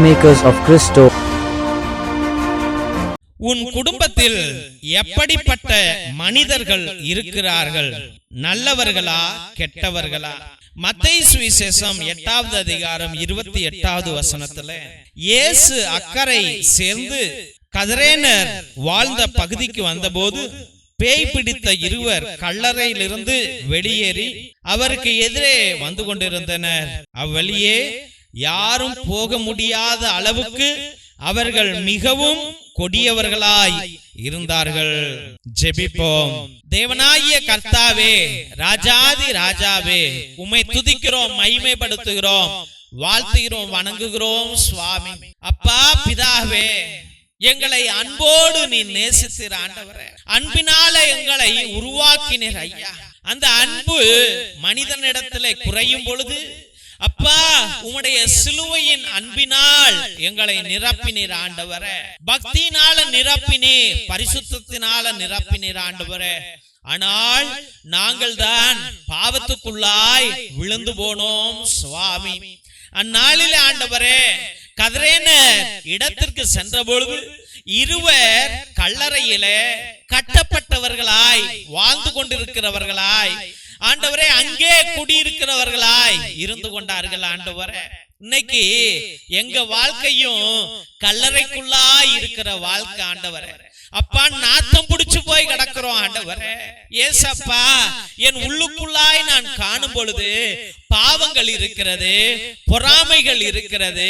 Peacemakers of Christo. உன் குடும்பத்தில் எப்படிப்பட்ட மனிதர்கள் இருக்கிறார்கள்? நல்லவர்களா கெட்டவர்களா? மத்தை சுவிசேஷம் எட்டாவது அதிகாரம் இருபத்தி எட்டாவது வசனத்துல இயேசு அக்கறை சேர்ந்து கதிரேனர் வாழ்ந்த பகுதிக்கு வந்தபோது பேய் பிடித்த இருவர் கல்லறையிலிருந்து வெளியேறி அவருக்கு எதிரே வந்து கொண்டிருந்தனர். அவ்வழியே யாரும் போக முடியாத அளவுக்கு அவர்கள் மிகவும் கொடியவர்களாய் இருந்தார்கள். ஜெபிப்போம். தேவனாகிய கர்த்தாவே ராஜாதி ராஜாவே உம்மை துதிக்கிறோம் மகிமைப்படுத்துகிறோம். வாழ்த்துகிறோம் வணங்குகிறோம் சுவாமி. அப்பா பிதாவே எங்களை அன்போடு நீ நேசித்தீர் ஆண்டவரே. அன்பினால எங்களை உருவாக்கினீர் ஐயா. அந்த அன்பு மனிதனிடத்திலே குறையும் பொழுது அப்பா உம்முடைய சிலுவையின் அன்பினால் எங்களை நிரப்பினீர் ஆண்டவரே. பக்தியினால நிரப்பினீர் பரிசுத்தத்தினால நிரப்பினீர் ஆண்டவரே. ஆனால் நாங்கள் தான் பாவத்துக்குள்ளாய் விழுந்து போனோம் சுவாமி. அந்நாளில் ஆண்டவரே கதிரேன இடத்திற்கு சென்ற பொழுது இருவர் கல்லறையிலே கட்டப்பட்டவர்களாய் வாழ்ந்து கொண்டிருக்கிறவர்களாய். ஆண்டவரே அங்கே குடியிருக்கிறவர்களாய் இருந்து கொண்டார்கள் ஆண்டவரே. இன்னைக்கு எங்க வாழ்க்கையும் கல்லறைக்குள்ளாய் இருக்கிற வாழ்க்கை ஆண்டவரே. அப்பா நாத்தம் புடிச்சு போய் கிடக்கிறோம் ஆண்டவரே. ஏசப்பா என் உள்ளுக்குள்ளாய் நான் காணும் பொழுது பாவங்கள் இருக்கிறது பொறாமைகள் இருக்கிறது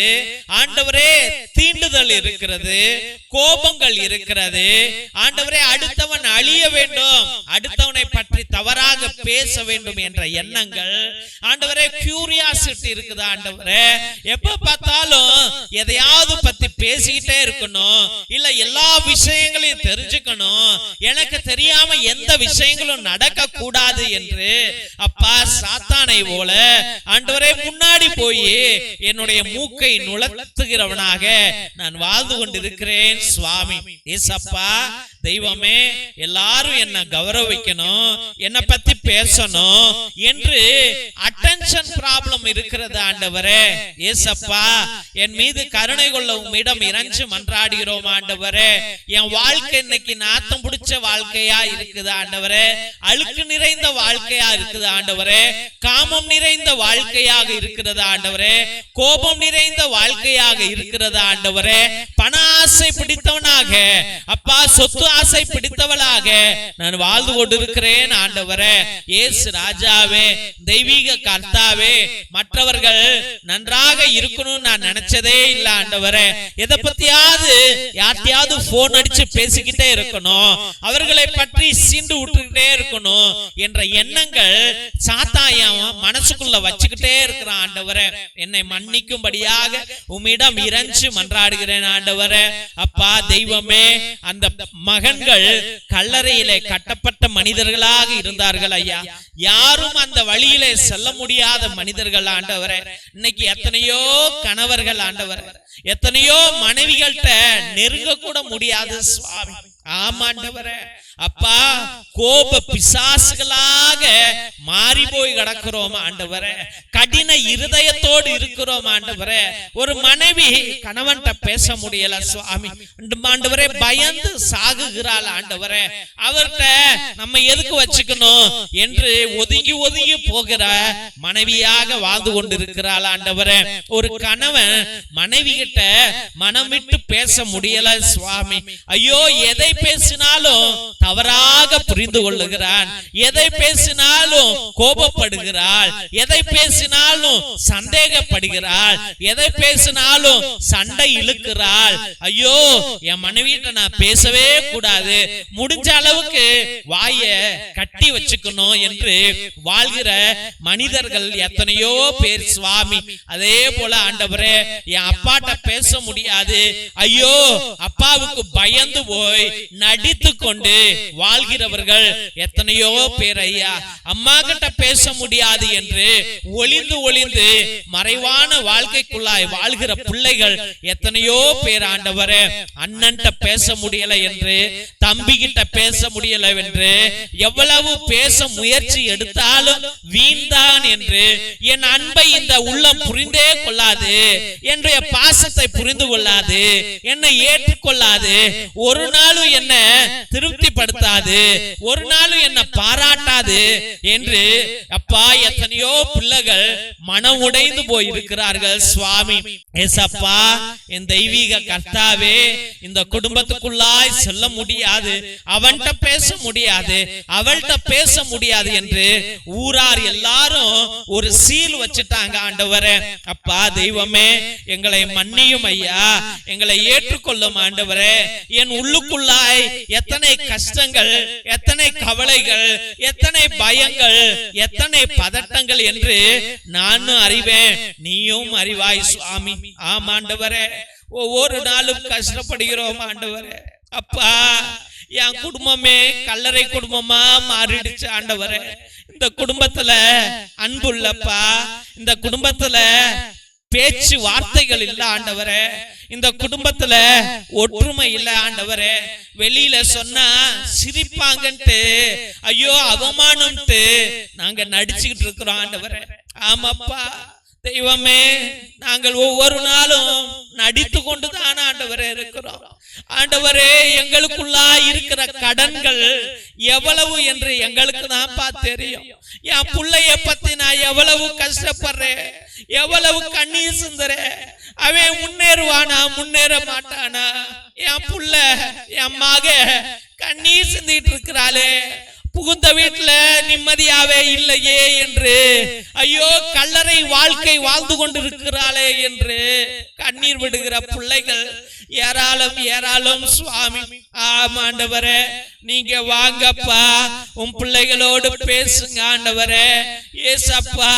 ஆண்டவரே தீண்டுதல் இருக்கிறது கோபங்கள் இருக்கிறது. ஆண்டவரே அடுத்தவன் அழிய வேண்டும் அடுத்தவனை பற்றி தவறாக பேச வேண்டும் என்ற எண்ணங்கள். ஆண்டவரே கியூரியாசிட்டி இருக்குது ஆண்டவரே. எப்ப பார்த்தாலும் எதையாவது பத்தி பேசிக்கிட்டே இருக்கணும் இல்ல எல்லா விஷயங்களையும் தெரிஞ்சுக்கணும். எனக்கு தெரியாம எந்த விஷயங்களும் நடக்க கூடாது என்று அப்பா சாத்தானை போல ஆண்டவரே முன்னாடி போய் என்னுடைய மூக்கை நுழைத்துகிறவனாக நான் வாழ்ந்து கொண்டிருக்கிறேன் சுவாமி. ஏசப்பா தெய்வமே எல்லாரும் என்ன கௌரவிக்கணும் என்ன பத்தி பேசணும் என்று அட்டென்ஷன் ப்ராப்ளம் இருக்கிறது ஆண்டவரே. ஏசப்பா என் மீது கருணை கொள்ள உம்மிடம் இறைஞ்சு மன்றாடுகிறோம் ஆண்டவரே. என் வாழ்க்கை இன்னைக்கு நாத்தம் பிடிச்ச வாழ்க்கையா இருக்குது ஆண்டவரே. அழுக்கு நிறைந்த வாழ்க்கையா இருக்குது ஆண்டவரே. காமம் நிறைந்த வாழ்க்கையாக இருக்கிறது ஆண்டவரே. கோபம் நிறைந்த வாழ்க்கையாக இருக்கிறது ஆண்டவரே. பண ஆசை பிடித்தவனாக அப்பா சொத்து ஆசை பிடித்தவளாக நான் வாழ்ந்து கொண்டிருக்கிறேன் ஆண்டவரே. ஏசு ராஜாவே தெய்வீக கர்த்தாவே மற்றவர்கள் நன்றாக இருக்கணும்னு நான் நினைச்சதே இல்ல ஆண்டவரே. எதை பத்தியாவது யார்ட்டையாவது போன் அடிச்சு பேசிக்கிட்டே இருக்கணும். அவர்களை பற்றி சீண்டு விட்டுக்கிட்டே இருக்கணும் என்ற எண்ணங்கள் சாத்தாயம் மனசுக்குள்ள வச்சுக்கிட்டே இருக்கிறான் ஆண்டவரே. என்னை மன்னிக்கும்படியாக உம்மிடம் இறைஞ்சு மன்றாடுகிறேன் ஆண்டவரே. அப்பா தெய்வமே அந்த மகன்கள் கல்லறையிலே கட்டப்பட்ட மனிதர்களாக இருந்தார்கள் ஐயா. யாரும் அந்த வழியிலே செல்ல முடியாத மனிதர்கள் ஆண்டவரே. இன்னைக்கு எத்தனையோ கணவர்கள் ஆண்டவர். எத்தனையோ மனைவிகள்கிட்ட நெருங்க கூட முடியாது சுவாமி. ஆமாண்டவரே. அப்பா கோப பிசாசுகளாக மாறி போய் கிடக்கிறோம் ஆண்டவரே. கடின இருதயத்தோடு இருக்கிறோம் ஆண்டவரே. ஒரு மனைவி கணவன்கிட்ட பேச முடியல சுவாமி. ஆண்டவரே பயந்து சாகுகிறாள் ஆண்டவரே. அவர்கிட்ட நம்ம எதுக்கு வச்சுக்கணும்? என்று ஒதுங்கி ஒதுங்கி போகிற மனைவியாக வாழ்ந்து கொண்டிருக்கிறாள் ஆண்டவரே. ஒரு கணவன் மனைவி கிட்ட மனம் விட்டு பேச முடியல சுவாமி. ஐயோ எதை பேசினாலும் தவறாக புரிந்து கொள்ளுகிறான். எதை பேசினாலும் கோபப்படுகிறாள். எதை பேசினாலும் சந்தேகப்படுகிறாள். எதை பேசினாலும் சண்டை இழுக்கிறாள். ஐயோ என் மனைவிட்ட நான் பேசவே கூடாது. முடிஞ்ச அளவுக்கு வாய கட்டி வச்சுக்கணும் என்று வாழ்கிற மனிதர்கள் எத்தனையோ பேர் சுவாமி. அதே போல ஆண்டவரே என் அப்பாட்ட பேச முடியாது. ஐயோ அப்பாவுக்கு பயந்து போய் நடித்து கொண்டு வாழ்கிறவர்கள் எத்தனையோ பேர் ஐயா. அம்மா கிட்ட பேச முடியாது என்று ஒளிந்து ஒளிந்து மறைவான வாழ்க்கைக்குள்ளாய் வாழ்கிற பிள்ளைகள் எத்தனையோ பேர் ஆண்டவர். அண்ணன்ட்ட பேச முடியல என்று தம்பி கிட்ட பேச முடியல என்று எவ்வளவு பேச முயற்சி எடுத்தாலும் வீண்தான் என்று என் அன்பை இந்த உள்ளம் புரிந்தே கொள்ளாது என்னுடைய பாசத்தை புரிந்து கொள்ளாது என்னை ஏற்றுக்கொள்ளாது. ஒரு நாளும் என்ன? திருப்திப்படுத்தாது. ஒரு நாளும் என்ன பாராட்டாது என்று அப்பா எத்தனையோ பிள்ளைகள் மனம் உடைந்து போயிருக்கிறார்கள் சுவாமி. ஏசப்பா என் தெய்வீக கர்த்தாவே இந்த குடும்பத்துக்குள்ளாய் செல்ல முடியாது. அவன்கிட்ட பேச முடியாது. அவள்கிட்ட பேச முடியாது என்று ஊரார் எல்லாரும் ஒரு சீல் வச்சுட்டாங்க ஆண்டவரே. அப்பா தெய்வமே எங்களை மன்னியும் ஐயா. எங்களை ஏற்றுக்கொள்ளும் ஆண்டவரே. என் உள்ளுக்குள்ளாய் எத்தனை கஷ்டங்கள் எத்தனை கவலைகள் எத்தனை பயங்கள் எத்தனை பதட்டங்கள் என்று நானும் அறிவேன். நீயும் அறிவாய் சுவாமி. ஆம் ஒவ்வொரு நாளும் கஷ்டப்படுகிறோம் ஆண்டவரே. அப்பா என் குடும்பமே கல்லறை குடும்பமா மாறிடுச்சு ஆண்டவரே. இந்த குடும்பத்துல அன்புள்ளப்பா இந்த குடும்பத்துல பேச்சு வார்த்தைகள் இல்ல ஆண்டவரே இந்த குடும்பத்துல ஒற்றுமை இல்ல ஆண்டவரே. வெளியில சொன்னா சிரிப்பாங்கன்ட்டு ஐயோ அவமானம்ட்டு நாங்க நடிச்சுக்கிட்டு இருக்கிறோம் ஆண்டவரே. ஆமாப்பா தெய்வமே நாங்கள் ஒவ்வொரு நாளும் நடித்து கொண்டுதான் ஆண்டவரே இருக்கிறோம். ஆண்டவரே எங்களுக்குள்ளா இருக்கிற கடன்கள் எவ்வளவு என்று எங்களுக்கு தான்ப்பா தெரியும். என் பிள்ளைய பத்தி நான் எவ்வளவு கஷ்டப்படுறேன். எவ்வளவு கண்ணீர் சிந்துறேன் அவன் முன்னேறுவானா முன்னேற மாட்டானா? என் புள்ள என் மக கண்ணீர் சிந்திட்டு இருக்கிறாளே. புகுந்த வீட்டுல நிம்மதியாவே இல்லையே என்று. ஐயோ கல்லறை வாழ்க்கை வாழ்ந்து கொண்டிருக்கிறாளே என்று கண்ணீர் விடுகிற பிள்ளைகள் ஏராளம் ஏராளம் சுவாமி. ஆமாண்டவரே. நீங்க வாங்கப்பா உன் பிள்ளைகளோடு பேசுங்க ஆண்டவரே. ஏசப்பா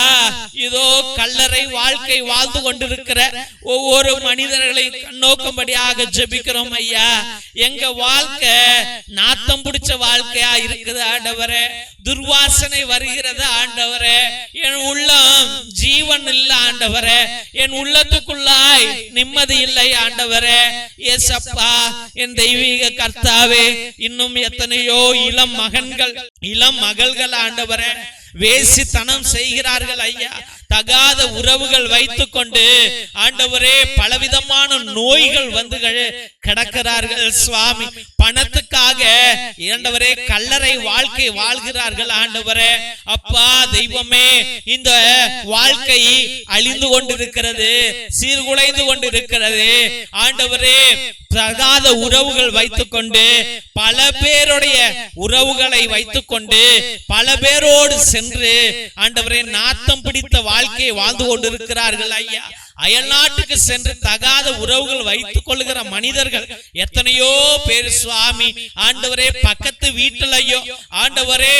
இதோ கல்லறை வாழ்க்கை வாழ்ந்து கொண்டிருக்கிற ஒவ்வொரு மனிதர்களை கண்ணோக்கும்படியாக ஜெபிக்கிறோம் ஐயா. எங்க வாழ்க்கை நாத்தம் பிடிச்ச வாழ்க்கையா இருக்குது ஆண்டவரே. துர்வாசனை வருகிறது ஆண்டவரே. என் உள்ளம் ஜீவன் இல்ல ஆண்டவரே. என் உள்ளத்துக்குள்ளாய் நிம்மதி இல்லை ஆண்டவரே. ஏசப்பா என் தெய்வீக கர்த்தாவே இன்னும் எத்தனையோ இளம் மகன்கள் இளம் மகள்கள் ஆண்டவரே. வேசித்தனம் செய்கிறார்கள் ஐயா. தகாத உறவுகள் வைத்து கொண்டு ஆண்டவரே பலவிதமான நோய்கள் வந்து கிடக்கிறார்கள் சுவாமி. பணத்துக்காக ஆண்டவரே கல்லறை வாழ்க்கை வாழ்கிறார்கள் ஆண்டவரே. அப்பா தெய்வமே இந்த வாழ்க்கை அழிந்து கொண்டிருக்கிறது சீர்குலைந்து கொண்டிருக்கிறது. ஆண்டவரே தகாத உறவுகள் வைத்துக்கொண்டு பல பேருடைய உறவுகளை வைத்துக்கொண்டு பல பேரோடு சென்று ஆண்டவரே நாத்தம் பிடித்த வாழ்க்கையை வாழ்ந்து கொண்டிருக்கிறார்கள் ஐயா. அயல் நாட்டுக்கு சென்று தகாத உறவுகள் வைத்துக் கொள்கிற மனிதர்கள். எத்தனையோ பேர் சுவாமி ஆண்டவரே பக்கத்து வீட்டிலையும் ஆண்டவரே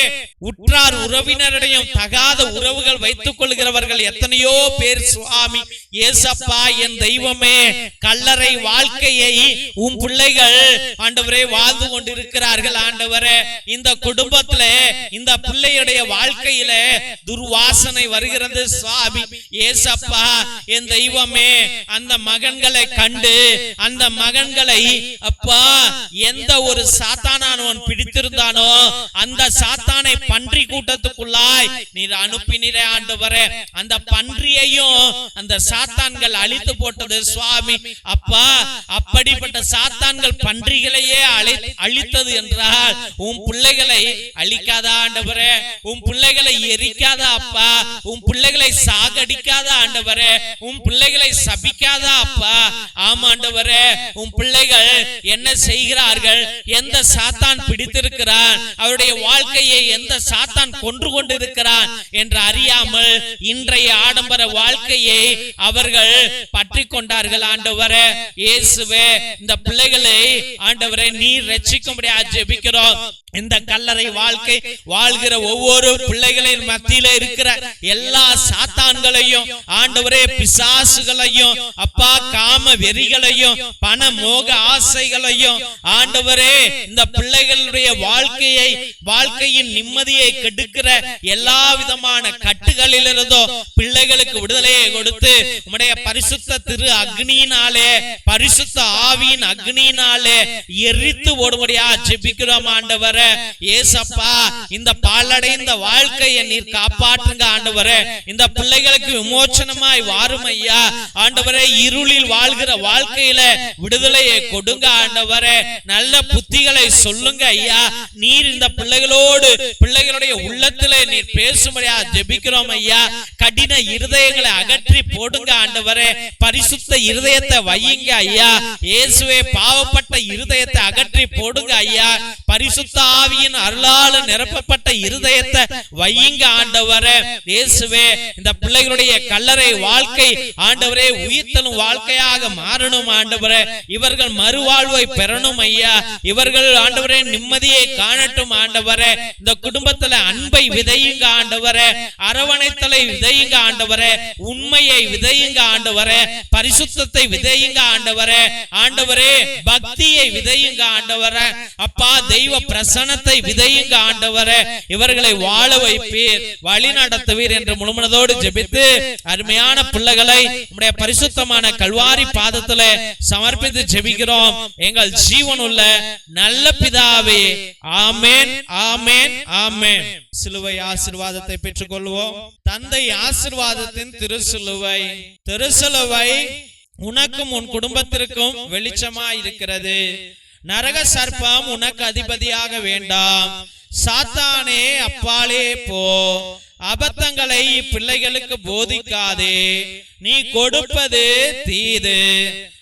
உற்றார் உறவினரிடையும் தகாத உறவுகள் வைத்துக் கொள்கிறவர்கள் எத்தனையோ பேர் சுவாமி. ஏசப்பா என் தெய்வமே கல்லறை வாழ்க்கையை உன் பிள்ளைகள் ஆண்டவரே வாழ்ந்து கொண்டிருக்கிறார்கள். ஆண்டவரே இந்த குடும்பத்துல இந்த பிள்ளையுடைய வாழ்க்கையில துர்வாசனை வருகிறது சுவாமி. ஏசப்பா என் தெய்வமே அந்த மகன்களை கண்டு அந்த மகன்களை அப்பா எந்த ஒரு சாத்தானவன் பிடித்திருந்தானோ அந்த சாத்தானை பன்றி கூட்டத்துக்குள்ளாய் நீர் அனுப்பினீரே ஆண்டவரே. அந்த பன்றியையும் அந்த சாத்தான்கள் அழித்து போட்டது சுவாமி. அப்பா அப்படிப்பட்ட சாத்தான்கள் பன்றிகளையே அழி அழித்தது என்றால் உன் பிள்ளைகளை அழிக்காத ஆண்டவரே? உன் பிள்ளைகளை எரிக்காத அப்பா? உன் பிள்ளைகளை சாகடிக்காத ஆண்டவரே? உன் பிள்ளைகளை சபிக்காதா அப்பா? ஆமாண்டவரே உன் பிள்ளைகள் என்ன செய்கிறார்கள்? எந்த சாத்தான் பிடித்திருக்கிறான்? அவருடைய வாழ்க்கையை எந்த சாத்தான் கொன்று கொண்டிருக்கிறான் என்று அறியாமல் இன்றைய ஆடம்பர வாழ்க்கையை அவர்கள் பற்றி கொண்டார்கள் ஆண்டவரே. இயேசுவே இந்த பிள்ளைகளை ஆண்டவரை நீர் ரட்சிக்கும்படியா ஜெபிக்கிறோம். இந்த கல்லறை வாழ்க்கை வாழ்கிற ஒவ்வொரு பிள்ளைகளின் மத்தியில இருக்கிற எல்லா சாத்தான்களையும் ஆண்டவரே பிசா ஆசுகளையும் அப்பா காம வெறிகளையும் பண மோக ஆசைகளையும் ஆண்டவரே இந்த பிள்ளைகளுடைய வாழ்க்கையை வாழ்க்கையின் நிம்மதியை கெடுக்கிற எல்லா விதமான கட்டுகளிலிருந்தோ பிள்ளைகளுக்கு விடுதலையை கொடுத்து உம்முடைய பரிசுத்த திரு அக்னியினாலே பரிசுத்த ஆவியின் அக்னியினாலே எரித்து ஓடும்படியா ஜெபிக்கிறோம் ஆண்டவரே. ஏசப்பா இந்த பாலடைந்த வாழ்க்கையை நீர் காப்பாற்றுங்க ஆண்டவரே. இந்த பிள்ளைகளுக்கு விமோச்சனமாய் வாரும் ஐயா ஆண்டவரே இருளில் வாழ்கிற வாழ்க்கையில விடுதலையை கொடுங்க ஆண்டவரே. நல்ல புத்திகளை சொல்லுங்க ஐயா. நீர் இந்த பிள்ளைகளோடு பிள்ளைகளுடைய உள்ளத்திலே நீர் பேசும்படியா ஜெபிக்கிறோம் ஐயா. கடின இருதயங்களை அகற்றி போடுங்க ஆண்டவரே. பரிசுத்த இருதயத்தை வையுங்க ஐயா. இயேசுவே பாவப்பட்ட இருதயத்தை அகற்றி போடுங்க ஐயா. பரிசுத்த ஆவியின் அருளால நிரப்பப்பட்ட இருதயத்தை வையுங்க ஆண்டவரே. இயேசுவே இந்த பிள்ளைகளுடைய கல்லறை வாழ்க்கை ஆண்டவரே உயிர்த்தலும் வாழ்க்கையாக மாறணும் ஆண்டவரே. இவர்கள் மறுவாழ்வை பெறணும் ஐயா. இவர்கள் ஆண்டவரே நிம்மதியை காணட்டும் ஆண்டவரே. இந்த குடும்பத்துல அன்பை விதையுங்க ஆண்டவரே. அரவணைத்தலை விதையுங்க ஆண்டவரே. உண்மையை விதையுங்க ஆண்டவரே. பரிசுத்தத்தை விதையுங்க ஆண்டவரே. ஆண்டவரே பக்தியை விதையுங்க ஆண்டவரே. அப்பா தெய்வ பிரசனத்தை விதையுங்க ஆண்டவரே. இவர்களை வாழ வைப்பீர். வழி நடத்துவீர் என்று முழுமனதோடு ஜெபித்து அருமையான பிள்ளைகளை நம்முடைய பரிசுத்தமான கல்வாரி பாதத்துல சமர்ப்பித்து ஜெபிக்கிறோம். எங்கள் ஜீவன் உள்ள நல்ல பிதாவே ஆமேன் ஆமேன் ஆமேன். சிலுவை ஆசிர்வாதத்தை பெற்றுக் கொள்வோம் தந்தை ஆசிர்வாதத்தின் திருசிலுவை திருசிலுவை உனக்கும் உன் குடும்பத்திற்கும் வெளிச்சமா இருக்கிறது. நரக சர்ப்பம் உனக்கு அதிபதியாக வேண்டாம். சாத்தானே அப்பாலே போ. அபத்தங்களை பிள்ளைகளுக்கு போதிக்காதே. நீ கொடுப்பது தீது.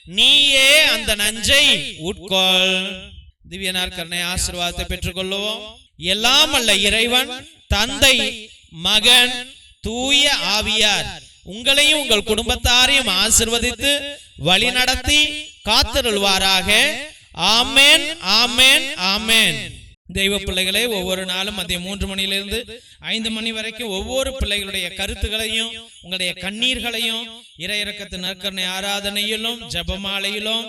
நீயே அந்த நஞ்சை உட்கொள். திவ்ய நாற்கரணை ஆசீர்வாதத்தை பெற்றுக்கொள்வோம். எல்லாம் அல்ல இறைவன் தந்தை மகன் தூய ஆவியார். உங்களையும் உங்கள் குடும்பத்தாரையும் ஆசிர்வதித்து வழி நடத்தி காத்திருள்வாராக. ஆமேன் ஆமேன். ஆமேன். தெய்வ பிள்ளைகளே ஒவ்வொரு நாளும் மதியம் மூன்று மணியிலிருந்து ஐந்து மணி வரைக்கும் ஒவ்வொரு பிள்ளைகளுடைய கருத்துகளையும் உங்களுடைய கண்ணீர்களையும் இறையிறக்கத்து நற்கரணை ஆராதனையிலும் ஜபமாலையிலும்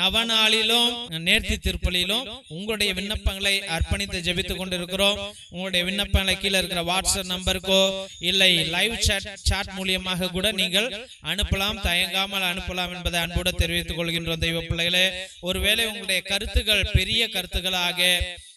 நவநாளிலும் நேர்த்தி திருப்பலியிலும் உங்களுடைய விண்ணப்பங்களை அர்ப்பணித்து ஜெபித்துக் கொண்டிருக்கிறோம். உங்களுடைய விண்ணப்பங்களை கீழே இருக்கிற வாட்ஸ்அப் நம்பருக்கோ இல்லை லைவ் சாட் சாட் மூலியமாக கூட நீங்கள் அனுப்பலாம். தயங்காமல் அனுப்பலாம் என்பதை அன்போடு தெரிவித்துக் கொள்கின்றோம் தெய்வ பிள்ளைகளே. ஒருவேளை உங்களுடைய கருத்துக்கள் பெரிய கருத்துக்களாக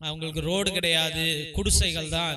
அவங்களுக்கு ரோடு கிடையாது குடிசைகள் தான்.